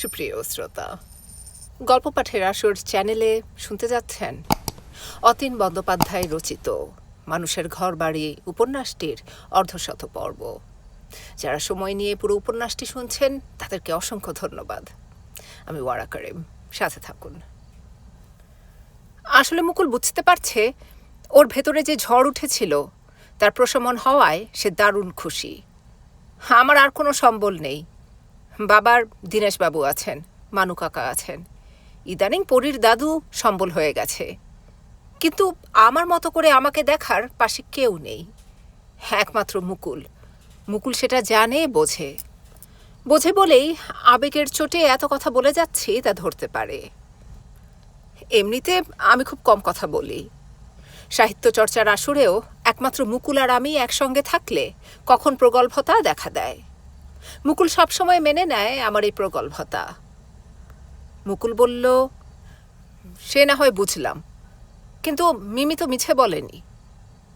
সুপ্রিয় শ্রোতা, গল্প পাঠের আসর চ্যানেলে শুনতে যাচ্ছেন অতীন বন্দ্যোপাধ্যায় রচিত মানুষের ঘর বাড়ি উপন্যাসটির অর্ধশত পর্ব। যারা সময় নিয়ে পুরো উপন্যাসটি শুনছেন, তাদেরকে অসংখ্য ধন্যবাদ। আমি ওয়ারা করিম, সাথে থাকুন। আসলে মুকুল বুঝতে পারছে, ওর ভেতরে যে ঝড় উঠেছিল, তার প্রশমন হওয়ায় সে দারুণ খুশি। আমার আর কোনো সম্বল নেই। বাবার দীনেশবাবু আছেন, মানু কাকা আছেন। ইদানিং পরীর দাদু সম্বল হয়ে গেছে। কিন্তু আমার মতো করে আমাকে দেখার পাশে কেউ নেই। একমাত্র মুকুল। মুকুল সেটা জানে, বোঝে। বোঝে বলেই আবেগের চোটে এত কথা বলে যাচ্ছি তা ধরতে পারে। এমনিতে আমি খুব কম কথা বলি। সাহিত্য চর্চার আসরেও একমাত্র মুকুল আর আমি একসঙ্গে থাকলে কখন প্রগল্ভতা দেখা দেয়। মুকুল সবসময় মেনে নেয় আমার এই প্রগল্ভতা। মুকুল বলল, সে না হয় বুঝলাম। কিন্তু মিমি তো মিছে বলেনি।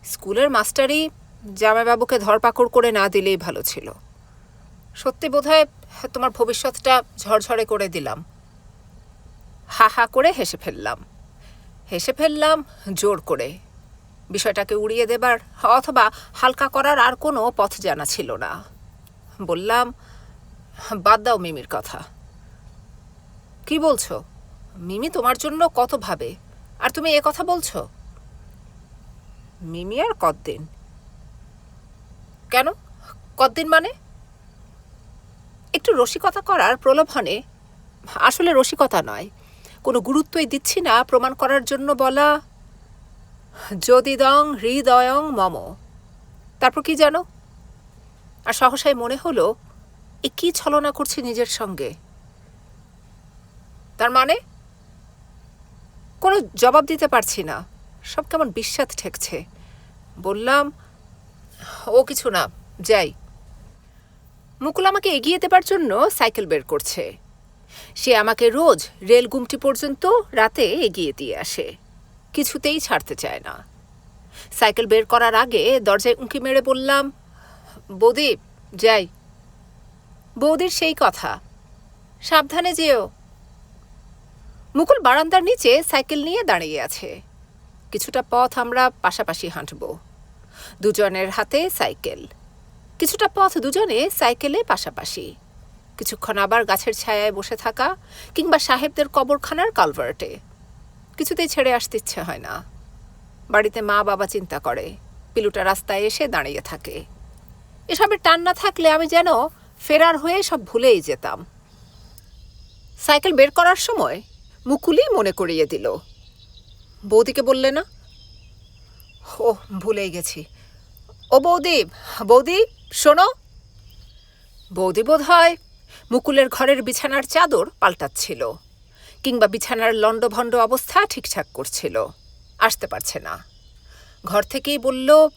স্কুলের মাস্টারই জামাইবাবুকে ধরপাকড় করে না দিলেই ভালো ছিল। সত্যি বোধহয় তোমার ভবিষ্যৎটা ঝরঝরে করে দিলাম। হা হা করে হেসে ফেললাম। হেসে ফেললাম জোর করে। বিষয়টাকে উড়িয়ে দেবার অথবা হালকা করার আর কোনো পথ জানা ছিল না। বললাম, বাদ দাও মিমির কথা। কি বলছো? মিমি তোমার জন্য কত ভাবে? আর তুমি এ কথা বলছো? মিমি আর কতদিন? কেন? কতদিন মানে? একটু রসিকতা করার প্রলোভনে, আসলে রসিকতা নয়। কোনো গুরুত্বই দিচ্ছি না প্রমাণ করার জন্য বলা যদিদং হৃদয়ং মম। তারপর কি জানো? আর সহসায় মনে হলো, এ কি ছলনা করছে নিজের সঙ্গে? তার মানে কোনো জবাব দিতে পারছি না। সব কেমন বিস্বাদ ঠেকছে। বললাম, ও কিছু না, যাই। মুকুল আমাকে এগিয়ে দেবার জন্য সাইকেল বের করছে। সে আমাকে রোজ রেল গুমটি পর্যন্ত রাতে এগিয়ে দিয়ে আসে। কিছুতেই ছাড়তে চায় না। সাইকেল বের করার আগে দরজায় উঁকি মেরে বললাম বৌদি, যাই। বৌদির সেই কথা। সাবধানে যেও। মুকুল বারান্দার নিচে সাইকেল নিয়ে দাঁড়িয়ে আছে। কিছুটা পথ আমরা পাশাপাশি হাঁটব। দুজনের হাতে সাইকেল। কিছুটা পথ দুজনে সাইকেলে পাশাপাশি। কিছুক্ষণ আবার গাছের ছায়ায় বসে থাকা কিংবা সাহেবদের কবরখানার কালভার্টে। কিছুতেই ছেড়ে আসতে ইচ্ছে হয় না। বাড়িতে মা বাবা চিন্তা করে। পিলুটা রাস্তায় এসে দাঁড়িয়ে থাকে। এসবের টান না থাকলে আমি যেন ফেরার হয়ে সব ভুলেই যেতাম। সাইকেল বের করার সময় মুকুলি মনে করিয়ে দিল। বৌদিকে বললে না? ও, ভুলেই গেছি। ও বৌদি বৌদি, শোনো। বৌদি বোধ হয় মুকুলের ঘরের বিছানার চাদর পাল্টাচ্ছিল, কিংবা বিছানার লণ্ডভণ্ড অবস্থা ঠিকঠাক করছিল। আসতে পারছে না। ঘর থেকেই বলল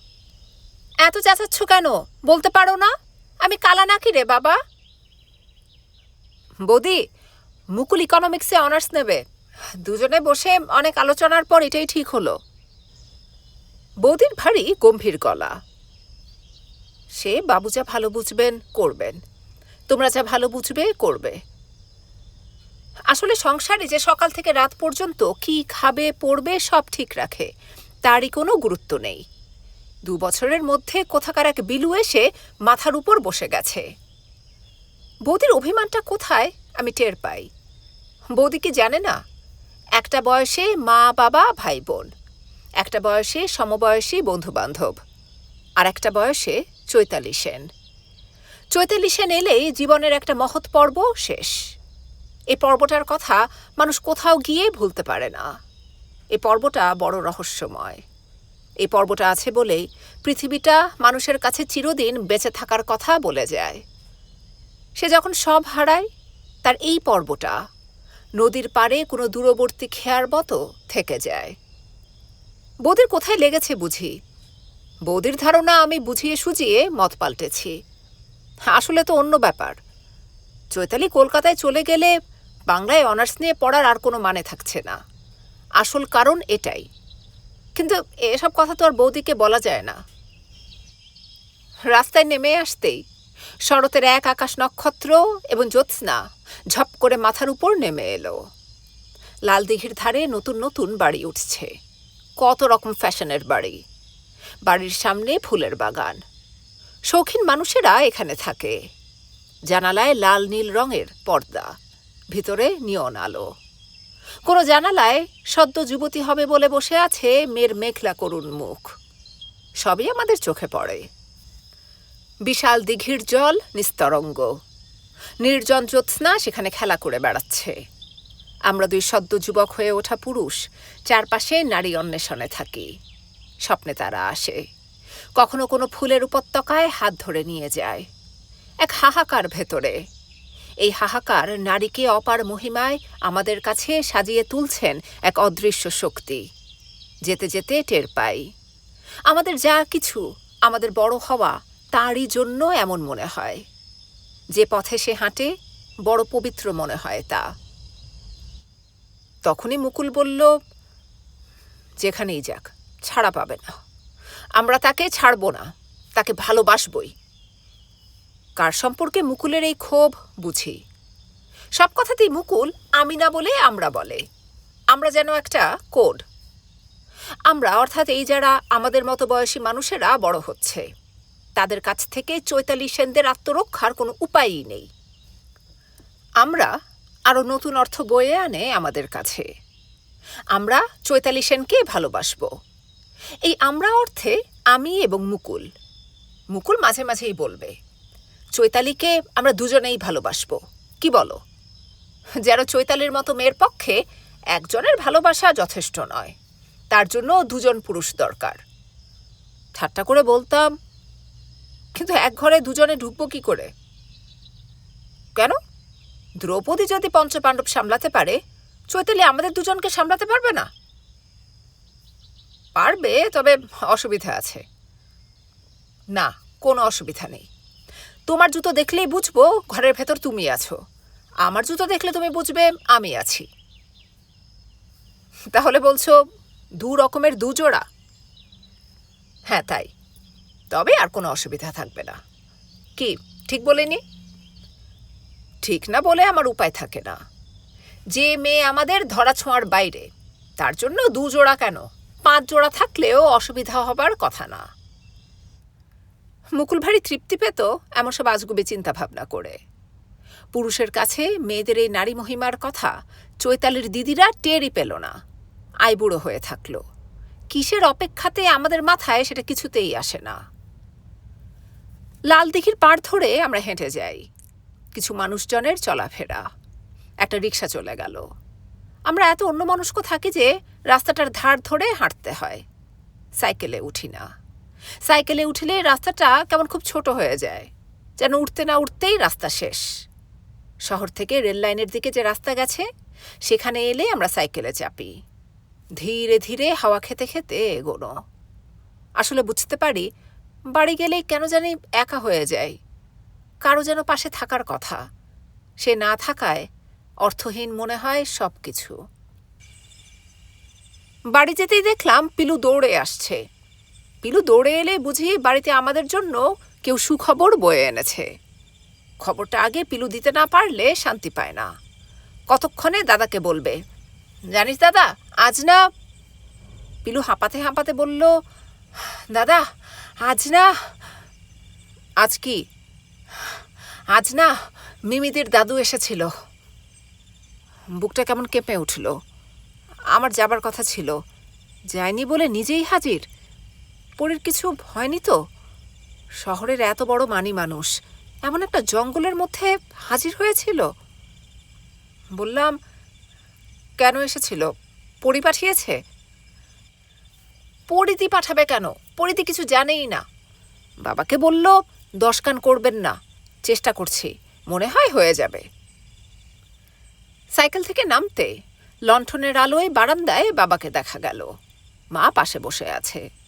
এত চেঁচাচ্ছ কেন? বলতে পারো না? আমি কালা নাকি রে বাবা? বৌদি, মুকুল ইকোনমিক্সে অনার্স নেবে। দুজনে বসে অনেক আলোচনার পর এটাই ঠিক হলো। বৌদির ভারী গম্ভীর গলা। সে বাবু যা ভালো বুঝবেন, করবেন। তোমরা যা ভালো বুঝবে, করবে। আসলে সংসারে যে সকাল থেকে রাত পর্যন্ত কি খাবে, পড়বে, সব ঠিক রাখে। তারই কোনো গুরুত্ব নেই। দু বছরের মধ্যে কোথাকার এক বিলু এসে মাথার উপর বসে গেছে। বৌদির অভিমানটা কোথায় আমি টের পাই। বৌদি কি জানে না? একটা বয়সে মা, বাবা, ভাই, বোন। একটা বয়সে সমবয়সী বন্ধু বান্ধব আর একটা বয়সে চৈতালি সেন। চৈতালি সেন এলেই জীবনের একটা মহৎ পর্ব শেষ। এই পর্বটার কথা মানুষ কোথাও গিয়ে ভুলতে পারে না। এ পর্বটা বড় রহস্যময়। এই পর্বটা আছে বলেই পৃথিবীটা মানুষের কাছে চিরদিন বেঁচে থাকার কথা বলে যায়। সে যখন সব হারায়, তার এই পর্বটা নদীর পাড়ে কোনো দূরবর্তী খেয়ার মতো থেকে যায়। বৌদির কোথায় লেগেছে বুঝি? বৌদির ধারণা আমি বুঝিয়ে সুজিয়ে মত পাল্টেছি। আসলে তো অন্য ব্যাপার। চৈতালি কলকাতায় চলে গেলে বাংলায় অনার্স নিয়ে পড়ার আর কোনো মানে থাকছে না। আসল কারণ এটাই। কিন্তু এসব কথা তো আর বৌদিকে বলা যায় না। রাস্তায় নেমে আসতেই শরতের এক আকাশ নক্ষত্র এবং জ্যোৎস্না ঝপ করে মাথার উপর নেমে এলো। লাল দিঘির ধারে নতুন নতুন বাড়ি উঠছে। কত রকম ফ্যাশনের বাড়ি। বাড়ির সামনে ফুলের বাগান। শৌখিন মানুষেরা এখানে থাকে। জানালায় লাল নীল রঙের পর্দা। ভিতরে নিয়ন আলো। কোনো জানালায় সদ্য যুবতী হবে বলে বসে আছে মেয়ের মেঘলা করুণ মুখ। সবই আমাদের চোখে পড়ে। বিশাল দিঘির জল, নিস্তরঙ্গ। নির্জন জ্যোৎস্না সেখানে খেলা করে বেড়াচ্ছে। আমরা দুই সদ্য যুবক হয়ে ওঠা পুরুষ, চারপাশে নারী অন্বেষণে থাকি। স্বপ্নে তারা আসে। কখনো কোনো ফুলের উপত্যকায় হাত ধরে নিয়ে যায়। এক হাহাকার ভেতরে এই হাহাকার নারীকে অপার মহিমায় আমাদের কাছে সাজিয়ে তুলছেন এক অদৃশ্য শক্তি। যেতে যেতে টের পাই। আমাদের যা কিছু, আমাদের বড় হওয়া তারই জন্য এমন মনে হয়। যে পথে সে হাঁটে, বড় পবিত্র মনে হয় তা। তখনই মুকুল বলল, যেখানেই যাক, ছাড়া পাবে না। আমরা তাকে ছাড়ব না, তাকে ভালোবাসবই। কার সম্পর্কে মুকুলের এই ক্ষোভ, বুঝি। সব কথাতেই মুকুল আমি না বলে, আমরা বলে। আমরা যেন একটা কোড। আমরা, অর্থাৎ এই যারা আমাদের মতো বয়সী মানুষেরা বড় হচ্ছে, তাদের কাছ থেকে চৈতালি সেনদের আত্মরক্ষার কোনো উপায়ই নেই। আমরা আরও নতুন অর্থ বয়ে আনে আমাদের কাছে। আমরা চৈতালি সেনকে ভালোবাসব। এই আমরা অর্থে আমি এবং মুকুল। মুকুল মাঝে মাঝেই বলবে চৈতালিকে আমরা দুজনেই ভালোবাসব। কি বলো? যেন চৈতালির মতো মেয়ের পক্ষে একজনের ভালোবাসা যথেষ্ট নয়। তার জন্য দুজন পুরুষ দরকার। ঠাট্টা করে বলতাম, কিন্তু এক ঘরে দুজনে ঢুকবো কি করে? কেন? দ্রৌপদী যদি পঞ্চপাণ্ডব সামলাতে পারে, চৈতালি আমাদের দুজনকে সামলাতে পারবে না? পারবে, তবে অসুবিধা আছে। না, কোনো অসুবিধা নেই। তোমার জুতো দেখলেই বুঝব ঘরের ভেতর তুমি আছো। আমার জুতো দেখলে তুমি বুঝবে আমি আছি। তাহলে বলছো দু রকমের দুজোড়া হ্যাঁ তাই। তবে আর কোনো অসুবিধা থাকবে না। কি, ঠিক বলিনি? ঠিক না বলে আমার উপায় থাকে না। যে মেয়ে আমাদের ধরা ছোঁয়ার বাইরে, তার জন্য দু জোড়া কেন? পাঁচ জোড়া থাকলেও অসুবিধা হবার কথা না। মুকুল ভারী তৃপ্তি পেত এমন সব আজগুবি চিন্তা ভাবনা করে। পুরুষের কাছে মেয়েদের এই নারী মহিমার কথা চৈতালির দিদিরা টেরই পেল না। আইবুড়ো হয়ে থাকল। কিসের অপেক্ষাতে আমাদের মাথায় সেটা কিছুতেই আসে না। লাল দিঘির পাড় ধরে আমরা হেঁটে যাই। কিছু মানুষজনের চলাফেরা। একটা রিক্সা চলে গেল। আমরা এত অন্য মানুষকে থাকি যে রাস্তাটার ধার ধরে হাঁটতে হয়। সাইকেলে উঠি না। সাইকেলে উঠলে রাস্তাটা কেমন খুব ছোট হয়ে যায়। যেন উঠতে না উঠতেই রাস্তা শেষ। শহর থেকে রেল লাইনের দিকে যে রাস্তা গেছে, সেখানে এলে আমরা সাইকেলে চাপি। ধীরে ধীরে হাওয়া খেতে খেতে এগোনো। আসলে বুঝতে পারি, বাড়ি গেলেই কেন জানি একা হয়ে যায় কারও যেন পাশে থাকার কথা। সে না থাকায় অর্থহীন মনে হয় সব কিছু বাড়ি যেতেই দেখলাম পিলু দৌড়ে আসছে। পিলু দৌড়ে এলে বুঝি বাড়িতে আমাদের জন্য কেউ সুখবর বয়ে এনেছে। খবরটা আগে পিলু দিতে না পারলে শান্তি পায় না। কতক্ষণে দাদাকে বলবে, জানিস দাদা, আজ না পিলু হাঁপাতে হাঁপাতে বলল, দাদা, আজ না আজ কি? আজ না, মিমিদের দাদু এসেছিল। বুকটা কেমন কেঁপে উঠল। আমার যাবার কথা ছিল। যায়নি বলে নিজেই হাজির? পরের কিছু হয়নি তো? শহরের এত বড় মানি মানুষ, এমন একটা জঙ্গলের মধ্যে হাজির হয়েছিল? বললাম, কেন এসেছিল? পরি পাঠিয়েছে? পরিতি পাঠাবে কেন? পরিতি কিছু জানেই না। বাবাকে বলল দশ কান করবেন না, চেষ্টা করছি, মনে হয় হয়ে যাবে। সাইকেল থেকে নামতে লণ্ঠনের আলোয় বারান্দায় বাবাকে দেখা গেল। মা পাশে বসে আছে।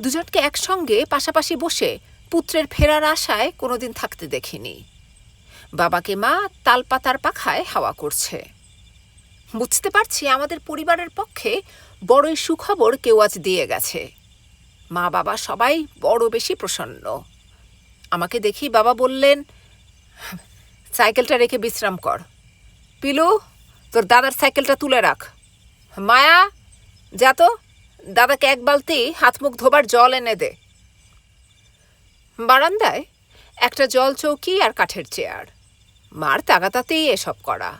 দুজনকে একসঙ্গে পাশাপাশি বসে পুত্রের ফেরার আশায় কোনোদিন থাকতে দেখিনি। বাবাকে মা তালপাতার পাখায় হাওয়া করছে। বুঝতে পারছি আমাদের পরিবারের পক্ষে বড়ই সুখবর কেউ আজ দিয়ে গেছে। মা বাবা সবাই বড় বেশি প্রসন্ন। আমাকে দেখি বাবা বললেন, সাইকেলটা রেখে বিশ্রাম কর। পিলু, তোর দাদার সাইকেলটা তুলে রাখ। মায়া, যা তো। দাদাকে এক বালতি হাত মুখ ধোবার জল এনে দে। বারান্দায় একটা জল চৌকি আর কাঠের চেয়ার। মার তাগাতাতেই এসব করা।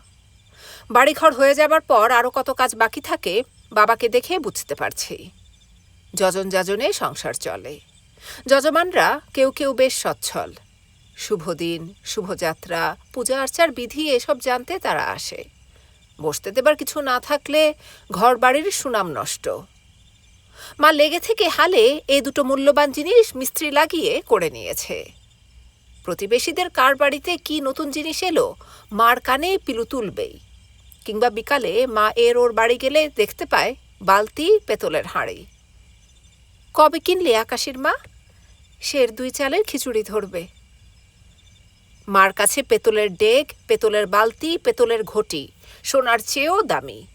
বাড়িঘর হয়ে যাবার পর আরও কত কাজ বাকি থাকে, বাবাকে দেখে বুঝতে পারছি। যজন যাজনে সংসার চলে। যজমানরা কেউ কেউ বেশ সচ্ছল। শুভ দিন শুভযাত্রা, পূজা আর্চার বিধি এসব জানতে তারা আসে। বসতে দেবার কিছু না থাকলে ঘর বাড়ির সুনাম নষ্ট। মা লেগে থেকে হালে এ দুটো মূল্যবান জিনিস মিস্ত্রি লাগিয়ে করে নিয়েছে। প্রতিবেশীদের কার বাড়িতে কি নতুন জিনিস এলো, মার কানে পিলু তুলবেই। কিংবা বিকালে মা এর ওর বাড়ি গেলে দেখতে পায় বালতি পেতলের হাঁড়ি। কবে কিনলে আকাশের মা? শের দুই চালের খিচুড়ি ধরবে। মার কাছে পেতলের ডেক পেতলের বালতি, পেতলের ঘটি, সোনার চেয়েও দামি।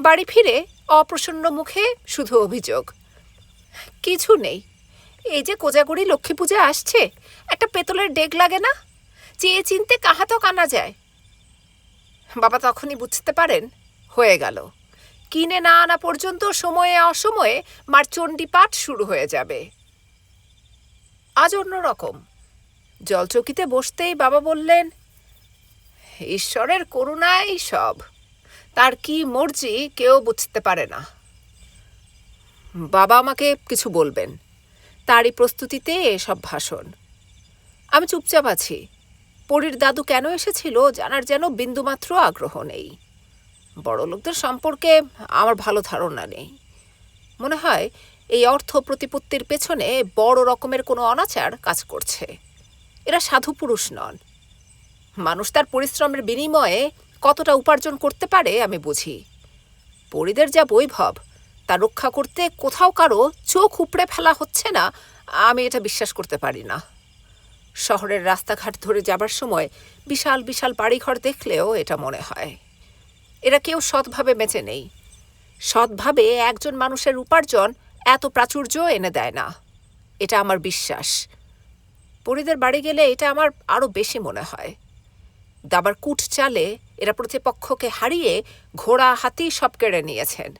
বাড়ি ফিরে অপ্রসন্ন মুখে শুধু অভিযোগ। কিছু নেই। এই যে কোজাগুড়ি লক্ষ্মী পূজা আসছে, একটা পেতলের ডেক লাগে না? চেয়ে চিনতে কাহাতো কানা যায়? বাবা তখনই বুঝতে পারেন, হয়ে গেল। কিনে না আনা পর্যন্ত সময়ে অসময়ে মার চণ্ডীপাঠ শুরু হয়ে যাবে। আজ অন্যরকম জলচকিতে বসতেই বাবা বললেন, ঈশ্বরের করুণাই সব। তার কি মর্জি কেউ বুঝতে পারে না। বাবা আমাকে কিছু বলবেন। তারই প্রস্তুতিতে এসব ভাষণ। আমি চুপচাপ আছি। পরীর দাদু কেন এসেছিল জানার যেন বিন্দুমাত্র আগ্রহ নেই। বড় লোকদের সম্পর্কে আমার ভালো ধারণা নেই। মনে হয় এই অর্থ প্রতিপত্তির পেছনে বড় রকমের কোনো অনাচার কাজ করছে। এরা সাধু পুরুষ নন। মানুষ তার পরিশ্রমের বিনিময়ে কতটা উপার্জন করতে পারে আমি বুঝি। পরিদের যা বৈভব, তা রক্ষা করতে কোথাও কারও চোখ উপড়ে ফেলা হচ্ছে না, আমি এটা বিশ্বাস করতে পারি না। শহরের রাস্তাঘাট ধরে যাবার সময় বিশাল বিশাল বাড়িঘর দেখলেও এটা মনে হয়। এরা কেউ সৎভাবে বেঁচে নেই। সৎভাবে একজন মানুষের উপার্জন এত প্রাচুর্য এনে দেয় না। এটা আমার বিশ্বাস। পরিদের বাড়ি গেলে এটা আমার আরও বেশি মনে হয়। দাবার কুট চালে এরা প্রতিপক্ষকে হারিয়ে ঘোড়া, হাতি সব কেড়ে নিয়েছেন।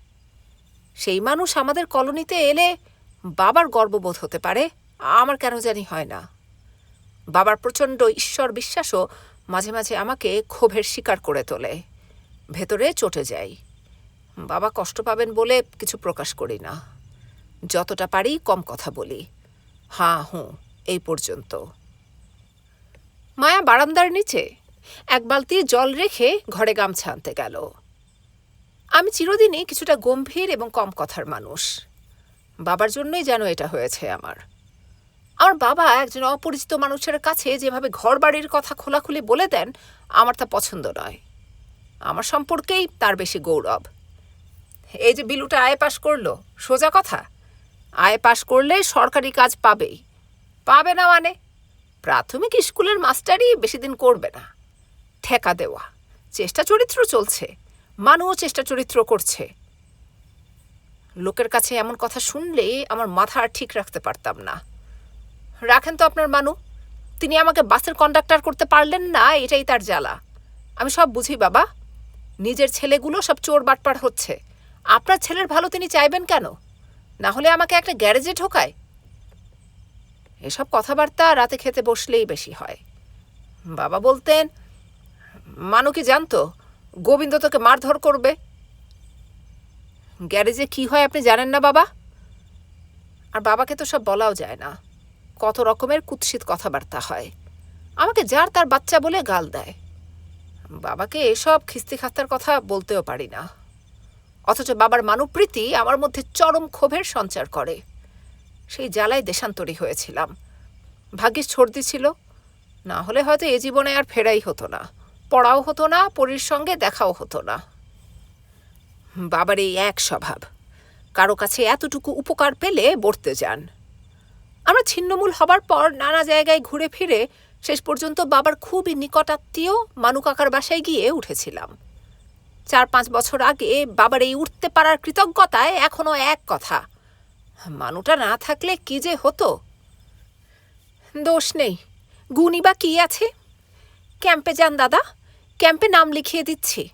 সেই মানুষ আমাদের কলোনিতে এলে বাবার গর্ববোধ হতে পারে, আমার কেন জানি হয় না। বাবার প্রচণ্ড ঈশ্বর বিশ্বাসও মাঝে মাঝে আমাকে ক্ষোভের শিকার করে তোলে, ভেতরে চটে যাই বাবা কষ্ট পাবেন বলে কিছু প্রকাশ করি না। যতটা পারি কম কথা বলি। হাঁ, হুঁ, এই পর্যন্ত। মায়া বারান্দার নিচে এক বালতি জল রেখে ঘরে গামছা আনতে গেল। আমি চিরদিনই কিছুটা গম্ভীর এবং কম কথার মানুষ। বাবার জন্যই যেন এটা হয়েছে আমার। আমার বাবা একজন অপরিচিত মানুষের কাছে যেভাবে ঘর বাড়ির কথা খোলাখুলি বলে দেন, আমার তা পছন্দ নয়। আমার সম্পর্কেই তার বেশি গৌরব। এই যে বিলুটা আয় পাশ করল, সোজা কথা। আয় পাশ করলে সরকারি কাজ পাবেই। পাবে না মানে? প্রাথমিক স্কুলের মাস্টারই বেশি দিন করবে না। ঠেকা দেওয়া। চেষ্টা চরিত্র চলছে। মানুও চেষ্টা চরিত্র করছে। লোকের কাছে এমন কথা শুনলে আমার মাথা আর ঠিক রাখতে পারতাম না। রাখেন তো আপনার মানু, তিনি আমাকে বাসের কন্ডাক্টর করতে পারলেন না, এটাই তার জ্বালা। আমি সব বুঝি, বাবা। নিজের ছেলেগুলো সব চোর বাটপাট হচ্ছে। আপনার ছেলের ভালো তিনি চাইবেন কেন? না হলে আমাকে একটা গ্যারেজে ঢোকায়। এসব কথাবার্তা রাতে খেতে বসলেই বেশি হয়। বাবা বলতেন মানু কি জানতো? গোবিন্দ তোকে মারধর করবে। গ্যারেজে কি হয় আপনি জানেন না বাবা? আর বাবাকে তো সব বলাও যায় না। কত রকমের কুৎসিত কথাবার্তা হয়। আমাকে যার তার বাচ্চা বলে গাল দেয়। বাবাকে এসব খিস্তি খাস্তার কথা বলতেও পারি না। অথচ বাবার মানবপ্রীতি আমার মধ্যে চরম ক্ষোভের সঞ্চার করে। সেই জ্বালায় দেশান্তরী হয়েছিলাম। ভাগ্যিস সর্দি ছিল। না হলে হয়তো এ জীবনে আর ফেরাই হতো না। পড়াও হতো না, পরীর সঙ্গে দেখাও হতো না। বাবার এই এক স্বভাব, কারও কাছে এতটুকু উপকার পেলে বর্তে যান। আমরা ছিন্নমূল হবার পর নানা জায়গায় ঘুরে ফিরে শেষ পর্যন্ত বাবার খুবই নিকটাত্মীয় মানু কাকার বাসায় গিয়ে উঠেছিলাম। চার পাঁচ বছর আগে বাবার এই উঠতে পারার কৃতজ্ঞতায় এখনও এক কথা, মানুটা না থাকলে কি যে হতো? দোষ নেই, গুণই বা কি আছে? ক্যাম্পে যান দাদা। ক্যাম্পে নাম লিখিয়ে দিচ্ছি।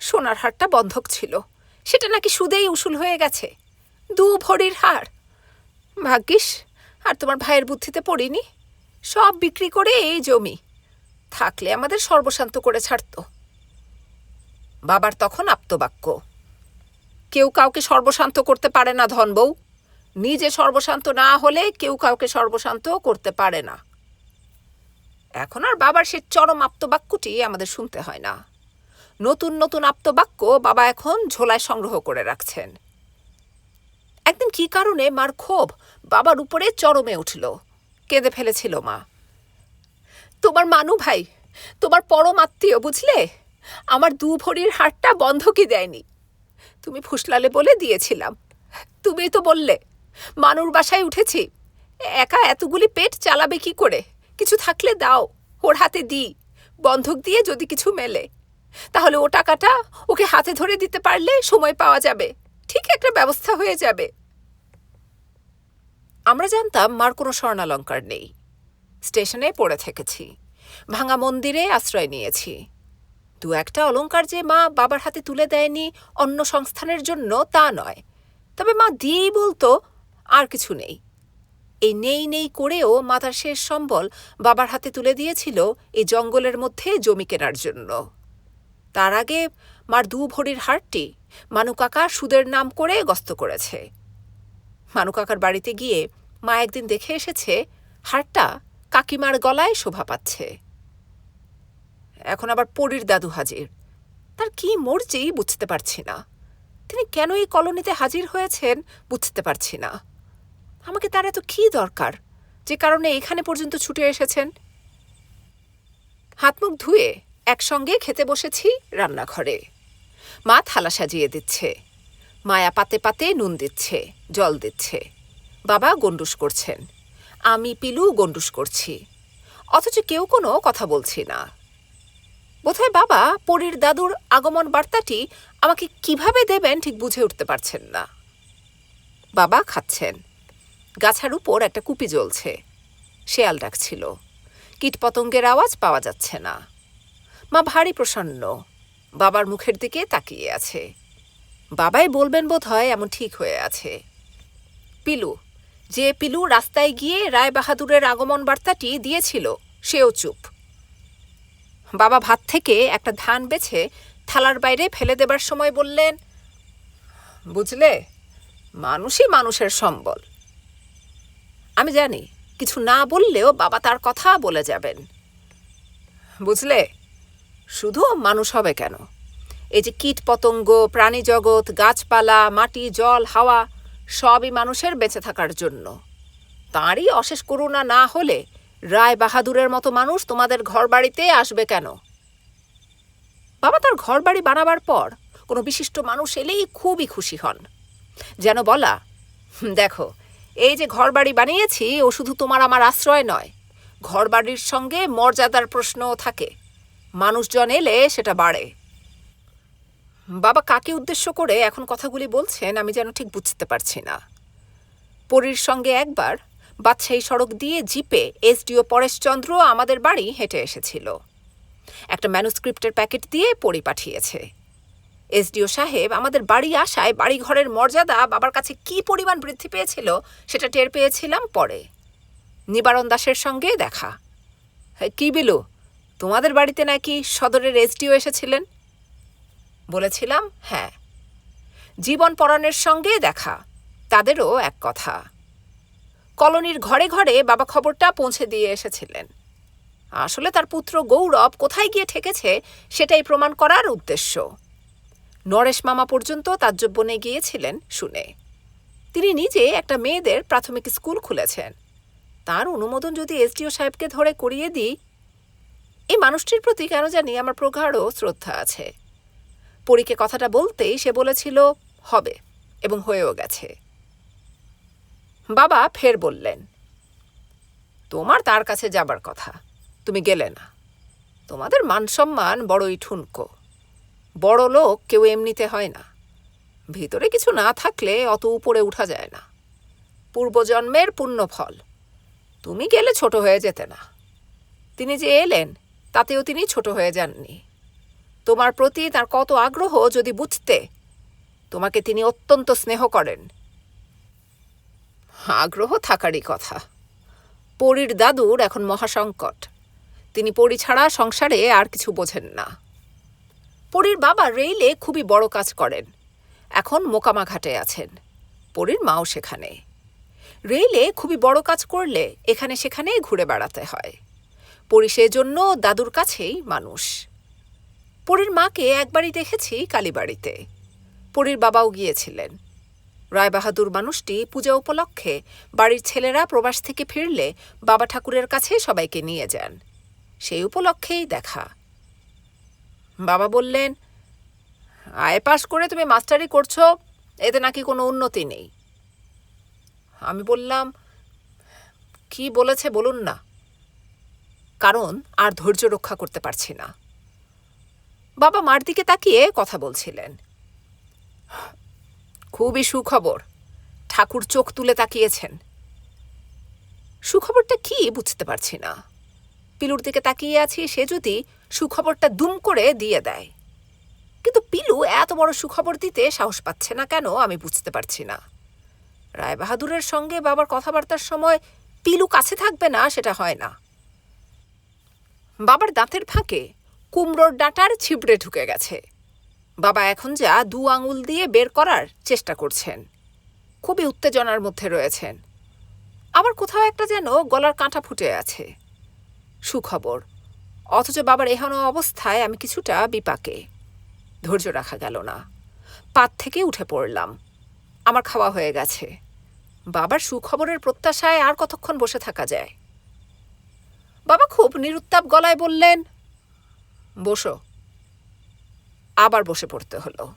সোনার হারটা বন্ধক ছিল। সেটা নাকি সুদেই উসুল হয়ে গেছে। দু ভরির হার। ভাগ্যিস, আর তোমার ভাইয়ের বুদ্ধিতে পড়িনি। সব বিক্রি করে এই জমি। থাকলে আমাদের সর্বশান্ত করে ছাড়তো। বাবার তখন আপ্তবাক্য। কেউ কাউকে সর্বশান্ত করতে পারে না ধনবউ। নিজে সর্বশান্ত না হলে কেউ কাউকে সর্বশান্ত করতে পারে না। এখন আর বাবার সে চরম আপ্তবাক্যটি আমাদের শুনতে হয় না। নতুন নতুন আপ্তবাক্য বাবা এখন ঝোলায় সংগ্রহ করে রাখছেন। একদিন কি কারণে মার ক্ষোভ বাবার উপরে চরমে উঠল? কেঁদে ফেলেছিল মা। তোমার মানু ভাই, তোমার পরম আত্মীয়, বুঝলে? আমার দু ভরির হাটটা বন্ধকই দেয়নি? তুমি ফুসলালে বলে দিয়েছিলাম। তুমি তো বললে, মানুর বাসায় উঠেছি। একা এতগুলি পেট চালাবে কি করে? কিছু থাকলে দাও, ওর হাতে দিই। বন্ধক দিয়ে যদি কিছু মেলে। তাহলে ও টাকাটা ওকে হাতে ধরে দিতে পারলে সময় পাওয়া যাবে। ঠিক একটা ব্যবস্থা হয়ে যাবে। আমরা জানতাম মার কোনো স্বর্ণালঙ্কার নেই। স্টেশনে পড়ে থেকেছি। ভাঙা মন্দিরে আশ্রয় নিয়েছি। দু একটা অলঙ্কার যে মা বাবার হাতে তুলে দেয়নি অন্য সংস্থানের জন্য তা নয়। তবে মা দিয়েই বলতো, আর কিছু নেই। এই নেই নেই করেও মাতার শেষ সম্বল বাবার হাতে তুলে দিয়েছিল এই জঙ্গলের মধ্যে জমি কেনার জন্য। তার আগে মার দু ভরির হারটি মানু কাকা সুদের নাম করে গস্ত করেছে। মানু কাকার বাড়িতে গিয়ে মা একদিন দেখে এসেছে হারটা কাকিমার গলায় শোভা পাচ্ছে। এখন আবার পরীর দাদু হাজির। তার কি মর্জি বুঝতে পারছি না। তিনি কেন এই কলোনিতে হাজির হয়েছেন বুঝতে পারছি না। আমাকে তার এত কি দরকার? যে কারণে এখানে পর্যন্ত ছুটে এসেছেন? হাত মুখ ধুয়ে একসঙ্গে খেতে বসেছি রান্নাঘরে। মা থালা সাজিয়ে দিচ্ছে। মায়া পাতে পাতে নুন দিচ্ছে, জল দিচ্ছে। বাবা গন্ডুস করছেন। আমি পিলু গন্ডুস করছি। অথচ কেউ কোনো কথা বলছি না। বোধহয় বাবা পরীর দাদুর আগমন বার্তাটি আমাকে কীভাবে দেবেন ঠিক বুঝে উঠতে পারছেন না। বাবা খাচ্ছেন। গাছার উপর একটা কুপি জ্বলছে। শেয়াল ডাকছিল। কীটপতঙ্গের আওয়াজ পাওয়া যাচ্ছে না। মা ভারী প্রসন্ন। বাবার মুখের দিকে তাকিয়ে আছে। বাবাই বলবেন বোধ হয় এমন ঠিক হয়ে আছে। পিলু, যে পিলু রাস্তায় গিয়ে রায় বাহাদুরের আগমন বার্তাটি দিয়েছিল, সেও চুপ। বাবা ভাত থেকে একটা ধান বেছে থালার বাইরে ফেলে দেবার সময় বললেন, বুঝলে, মানুষই মানুষের সম্বল। আমি জানি, কিছু না বললেও বাবা তার কথা বলে যাবেন। বুঝলে? শুধু মানুষ হবে কেন? এই যে কীট পতঙ্গ, প্রাণী জগৎ, গাছপালা, মাটি, জল, হাওয়া, সবই মানুষের বেঁচে থাকার জন্য। তাঁরই অশেষ করুণা না হলে রায় বাহাদুরের মতো মানুষ তোমাদের ঘর বাড়িতে আসবে কেন? বাবা তার ঘর বাড়ি বানাবার পর কোনো বিশিষ্ট মানুষ এলেই খুবই খুশি হন। যেন বলা দেখো এই যে ঘর বাড়ি বানিয়েছি, ও শুধু তোমার আমার আশ্রয় নয় ঘর বাড়ির সঙ্গে মর্যাদার প্রশ্নও থাকে। মানুষজন এলে সেটা বাড়ে। বাবা কাকে উদ্দেশ্য করে এখন কথাগুলি বলছেন আমি যেন ঠিক বুঝতে পারছি না। পরীর সঙ্গে একবার বাদশাহী সড়ক দিয়ে জিপে এসডিও পরেশচন্দ্র আমাদের বাড়ি হেঁটে এসেছিল। একটা ম্যানুস্ক্রিপ্টের প্যাকেট দিয়ে পড়ি পাঠিয়েছে। এসডিও সাহেব, আমাদের বাড়ি আসায় বাড়িঘরের মর্যাদা বাবার কাছে কি পরিমাণ বৃদ্ধি পেয়েছিল সেটা টের পেয়েছিলাম পরে। নিবারণ দাসের সঙ্গে দেখা। কি বিলু, তোমাদের বাড়িতে নাকি সদরের এসডিও এসেছিলেন? বলেছিলাম হ্যাঁ। জীবন পরাণের সঙ্গে দেখা, তাদেরও এক কথা। কলোনির ঘরে ঘরে বাবা খবরটা পৌঁছে দিয়ে এসেছিলেন। আসলে তার পুত্র গৌরব কোথায় গিয়ে ঠেকেছে সেটাই প্রমাণ করার উদ্দেশ্য। নরেশ মামা পর্যন্ত তাজ্জব গিয়েছিলেন শুনে। তিনি নিজে একটা মেয়েদের প্রাথমিক স্কুল খুলেছেন। তার অনুমোদন যদি এসডিও সাহেবকে ধরে করিয়ে দিই এই মানুষটির প্রতি কেন জানি আমার প্রগাঢ় শ্রদ্ধা আছে। পরীকে কথাটা বলতেই সে বলেছিল, হবে, এবং হয়েও গেছে। বাবা ফের বললেন, তোমার তার কাছে যাবার কথা, তুমি গেলে না। তোমাদের মানসম্মান বড়ই ঠুনকো। বড় লোক কেউ এমনিতে হয় না। ভিতরে কিছু না থাকলে অত উপরে উঠা যায় না। পূর্বজন্মের পুণ্য ফল তুমি গেলে ছোট হয়ে যেতে না। তিনি যে এলেন, তাতেও তিনি ছোট হয়ে যাননি। তোমার প্রতি তার কত আগ্রহ যদি বুঝতে, তোমাকে তিনি অত্যন্ত স্নেহ করেন। আগ্রহ থাকারই কথা। পরীর দাদুর এখন মহাসংকট। তিনি পরি ছাড়া সংসারে আর কিছু বোঝেন না। পরীর বাবা রেইলে খুবই বড় কাজ করেন। এখন মোকামা ঘাটে আছেন। পরীর মাও সেখানে। রেলে খুবই বড় কাজ করলে এখানে সেখানে ঘুরে বেড়াতে হয়। পরি সেজন্য দাদুর কাছেই মানুষ। পরীর মাকে একবারই দেখেছি কালীবাড়িতে। পরীর বাবাও গিয়েছিলেন। রায়বাহাদুর মানুষটি পূজা উপলক্ষে বাড়ির ছেলেরা প্রবাস থেকে ফিরলে বাবা ঠাকুরের কাছে সবাইকে নিয়ে যান। সেই উপলক্ষেই দেখা। বাবা বললেন, আয় পাশ করে তুমি মাস্টারি করছ, এতে নাকি কোনো উন্নতি নেই। আমি বললাম, কি বলেছে বলুন না, কারণ আর ধৈর্য রক্ষা করতে পারছি না। বাবা মার দিকে তাকিয়ে কথা বলছিলেন। খুবই সুখবর, ঠাকুর চোখ তুলে তাকিয়েছেন। সুখবরটা কি বুঝতে পারছি না। পিলুর দিকে তাকিয়ে আছি, সে যদি সুখবরটা দুম করে দিয়ে দেয়। কিন্তু পিলু এত বড় সুখবর দিতে সাহস পাচ্ছে না কেন আমি বুঝতে পারছি না। রায়বাহাদুরের সঙ্গে বাবার কথাবার্তার সময় পিলু কাছে থাকবে না সেটা হয় না। বাবার দাঁতের ফাঁকে কুমড়োর ডাঁটার ছিবড়ে ঢুকে গেছে। বাবা এখন যা দু আঙুল দিয়ে বের করার চেষ্টা করছেন। খুবই উত্তেজনার মধ্যে রয়েছেন। আবার কোথাও একটা যেন গলার কাঁটা ফুটে আছে। সুখবর অথচ বাবার এহেন অবস্থায় আমি কিছুটা বিপাকে। ধৈর্য রাখা গেল না। পাত থেকে উঠে পড়লাম। আমার খাওয়া হয়ে গেছে। বাবার সুখবরের প্রত্যাশায় আর কতক্ষণ বসে থাকা যায়? বাবা খুব নিরুত্তাপ গলায় বললেন, বসো। আবার বসে পড়তে হলো।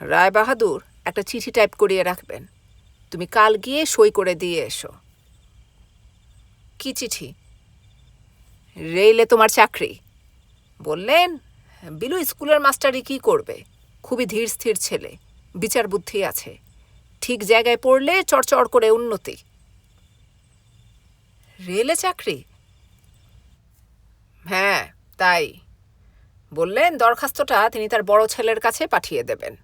রায় বাহাদুর, একটা চিঠি টাইপ করিয়ে রাখবেন। তুমি কাল গিয়ে সই করে দিয়ে এসো। কি চিঠি? রেইলে তোমার চাকরি। বললেন, বিলু স্কুলের মাস্টারি কি করবে? খুবই ধীর স্থির ছেলে, বিচার বুদ্ধি আছে। ঠিক জায়গায় পড়লে চড়চড় করে উন্নতি। রেলে চাকরি? হ্যাঁ তাই। বললেন, দরখাস্তটা তিনি তার বড় ছেলের কাছে পাঠিয়ে দেবেন।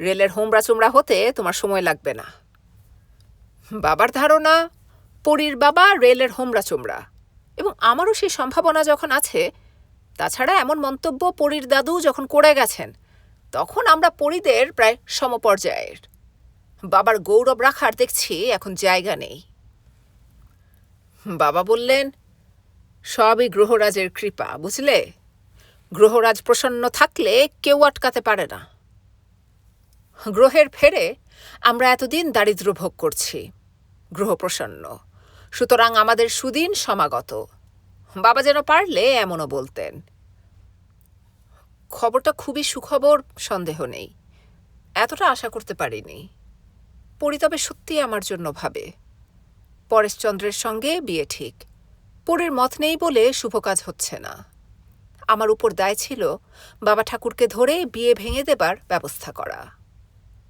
রেলের হোমরা চুমরা হতে তোমার সময় লাগবে না। বাবার ধারণা, পরীর বাবা রেলের হোমরা চুমরা এবং আমারও সেই সম্ভাবনা যখন আছে, তাছাড়া এমন মন্তব্য পরীর দাদু যখন করে গেছেন, তখন আমরা পরীদের প্রায় সমপর্যায়ের। বাবার গৌরব রাখার দেখছি এখন জায়গা নেই। বাবা বললেন, সবই গ্রহরাজের কৃপা, বুঝলে? গ্রহরাজ প্রসন্ন থাকলে কেউ আটকাতে পারে না। গ্রহের ফেরে আমরা এতদিন দারিদ্র ভোগ করছি, গ্রহ প্রসন্ন। সুতরাং আমাদের সুদিন সমাগত। বাবা যেন পারলে এমনও বলতেন। খবরটা খুবই সুখবর, সন্দেহ নেই। এতটা আশা করতে পারিনি। পরি তবে সত্যি আমার জন্য ভাবে। পরেশচন্দ্রের সঙ্গে বিয়ে ঠিক। পরের মত নেই বলে শুভ কাজ হচ্ছে না। আমার উপর দায় ছিল বাবা ঠাকুরকে ধরে বিয়ে ভেঙে দেবার ব্যবস্থা করা।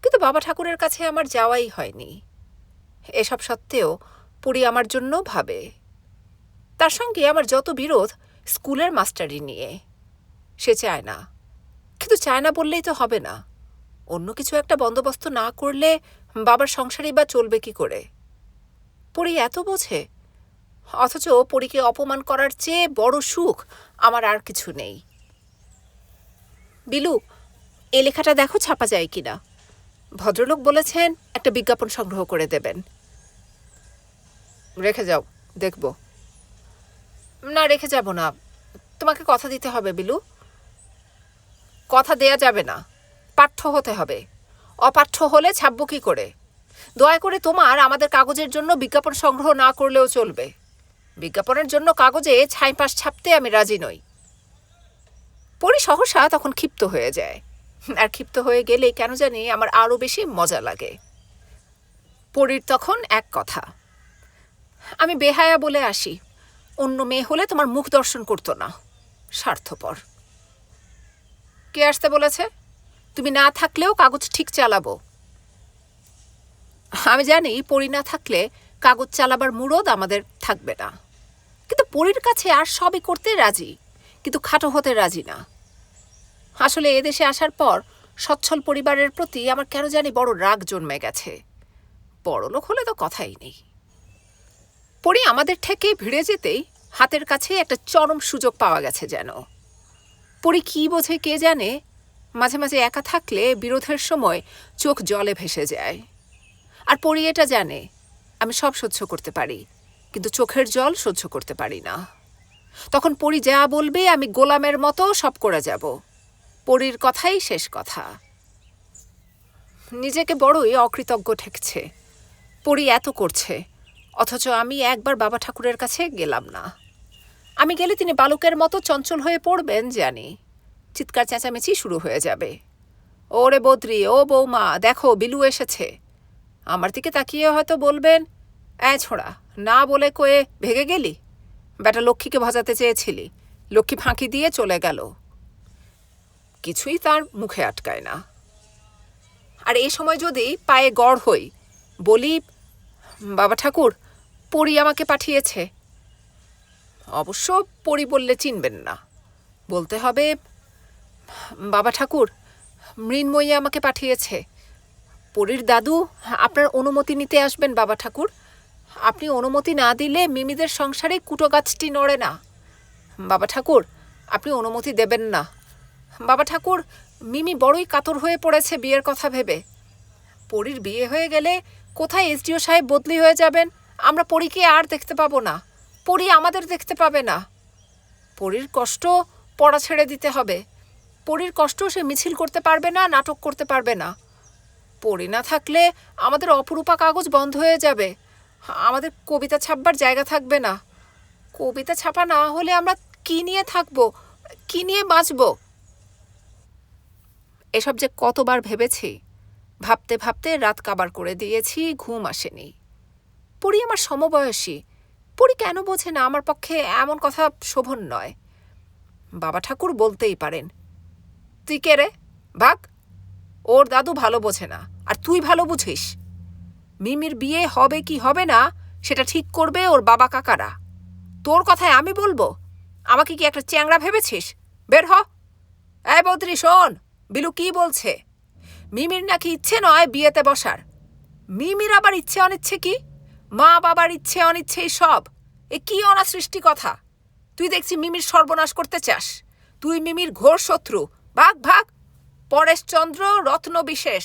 কিন্তু বাবা ঠাকুরের কাছে আমার যাওয়াই হয়নি। এসব সত্ত্বেও পুরী আমার জন্য ভাবে। তার সঙ্গে আমার যত বিরোধ স্কুলের মাস্টারি নিয়ে। সে চায় না। কিন্তু চায় না বললেই তো হবে না। অন্য কিছু একটা বন্দোবস্ত না করলে বাবার সংসারই বা চলবে কি করে? পরি এত বোঝে। অথচ পরীকে অপমান করার চেয়ে বড় সুখ আমার আর কিছু নেই। বিলু, এ লেখাটা দেখো ছাপা যায় কিনা? ভদ্রলোক বলেছেন, একটা বিজ্ঞাপন সংগ্রহ করে দেবেন। রেখে যাও, দেখব। না, রেখে যাব না। তোমাকে কথা দিতে হবে, বিলু। কথা দেয়া যাবে না। পাঠ্য হতে হবে। অপাঠ্য হলে ছাপব কী করে? দয়া করে তোমার আমাদের কাগজের জন্য বিজ্ঞাপন সংগ্রহ না করলেও চলবে। বিজ্ঞাপনের জন্য কাগজে ছাইপাশ ছাপতে আমি রাজি নই। পরি সহসা তখন ক্ষিপ্ত হয়ে যায়। আর ক্ষিপ্ত হয়ে গেলে কেন জানি আমার আরও বেশি মজা লাগে। পরীর তখন এক কথা। আমি বেহায়া বলে আসি। অন্য মেয়ে হলে তোমার মুখ দর্শন করতো না। স্বার্থপর। কে আসতে বলেছে? তুমি না থাকলেও কাগজ ঠিক চালাবো। আমি জানি পড়ি না থাকলে কাগজ চালাবার মুরদ আমাদের থাকবে না। কিন্তু পরীর কাছে আর সবই করতে রাজি, কিন্তু খাটো হতে রাজি না। আসলে এদেশে আসার পর সচ্ছল পরিবারের প্রতি আমার কেন জানি বড় রাগ জন্মে গেছে। বড়লোক হলে তো কথাই নেই। পরি আমাদের থেকে ভিড়ে যেতেই হাতের কাছে একটা চরম সুযোগ পাওয়া গেছে যেন। পরি কি বোঝে কে জানে, মাঝে মাঝে একা থাকলে বিরোধের সময় চোখ জলে ভেসে যায়। আর পরি এটা জানে, আমি সব সহ্য করতে পারি, কিন্তু চোখের জল সহ্য করতে পারি না। তখন পরি যা বলবে, আমি গোলামের মতো সব করে যাব। পরীর কথাই শেষ কথা। নিজেকে বড়ই অকৃতজ্ঞ ঠেকছে। পরি এত করছে অথচ আমি একবার বাবা ঠাকুরের কাছে গেলাম না। আমি গেলে তিনি বালকের মতো চঞ্চল হয়ে পড়বেন, জানি। চিৎকার চেঁচামেচি শুরু হয়ে যাবে। ওরে বদ্রি, ও বৌমা, দেখো, বিলু এসেছে। আমার দিকে তাকিয়ে হয়তো বলবেন অ্যাঁ ছোড়া, না বলে কয়ে ভেগে গেলি? বেটা লক্ষ্মীকে ভাজাতে চেয়েছিলি, লক্ষ্মী ফাঁকি দিয়ে চলে গেল। কিছুই তার মুখে আটকায় না। আর এই সময় যদি পায়ে গড় হই, বলি বাবা ঠাকুর, পরি আমাকে পাঠিয়েছে। অবশ্য পরি বললে চিনবেন না। বলতে হবে, বাবা ঠাকুর, মৃন্ময়ী আমাকে পাঠিয়েছে। পরীর দাদু, আপনার অনুমতি নিতে আসবেন বাবা ঠাকুর। আপনি অনুমতি না দিলে মিমিদের সংসারে কুটো গাছটি নড়ে না। বাবা ঠাকুর, আপনি অনুমতি দেবেন না। বাবা ঠাকুর, মিমি বড়ই কাতর হয়ে পড়েছে বিয়ের কথা ভেবে। পরীর বিয়ে হয়ে গেলে কোথায় এসডিও সাহেব বদলি হয়ে যাবেন? আমরা পরীকে আর দেখতে পাবো না। পরী আমাদের দেখতে পাবে না। পরীর কষ্ট পড়া ছেড়ে দিতে হবে। পরীর কষ্ট সে মিছিল করতে পারবে না, নাটক করতে পারবে না। পড়ি না থাকলে আমাদের অপরূপা কাগজ বন্ধ হয়ে যাবে। আমাদের কবিতা ছাপবার জায়গা থাকবে না। কবিতা ছাপা না হলে আমরা কি নিয়ে থাকব? কি নিয়ে বাঁচব? এসব যে কতবার ভেবেছি ভাবতে ভাবতে রাত কাবার করে দিয়েছি, ঘুম আসেনি। পড়ি আমার সমবয়সী। পড়ি কেন বোঝে না, আমার পক্ষে এমন কথা শোভন নয়। বাবা ঠাকুর বলতেই পারেন, তুই কে রে? ভাগ ওর দাদু ভালো বোঝে না, আর তুই ভালো বুঝিস। মিমির বিয়ে হবে কি হবে না, সেটা ঠিক করবে ওর বাবা কাকারা। তোর কথায় আমি বলব? আমাকে কি একটা চ্যাংড়া ভেবেছিস? বের হ। বৌদ্রি শোন, বিলু কি বলছে? মিমির নাকি ইচ্ছে নয় বিয়েতে বসার। মিমির আবার ইচ্ছে অনিচ্ছে কি? মা বাবার ইচ্ছে অনিচ্ছেই সব। এ কি অনাসৃষ্টি কথা? তুই দেখছি মিমির সর্বনাশ করতে চাস। তুই মিমির ঘোর শত্রু। ভাগ ভাগ। পরেশচন্দ্র রত্ন বিশেষ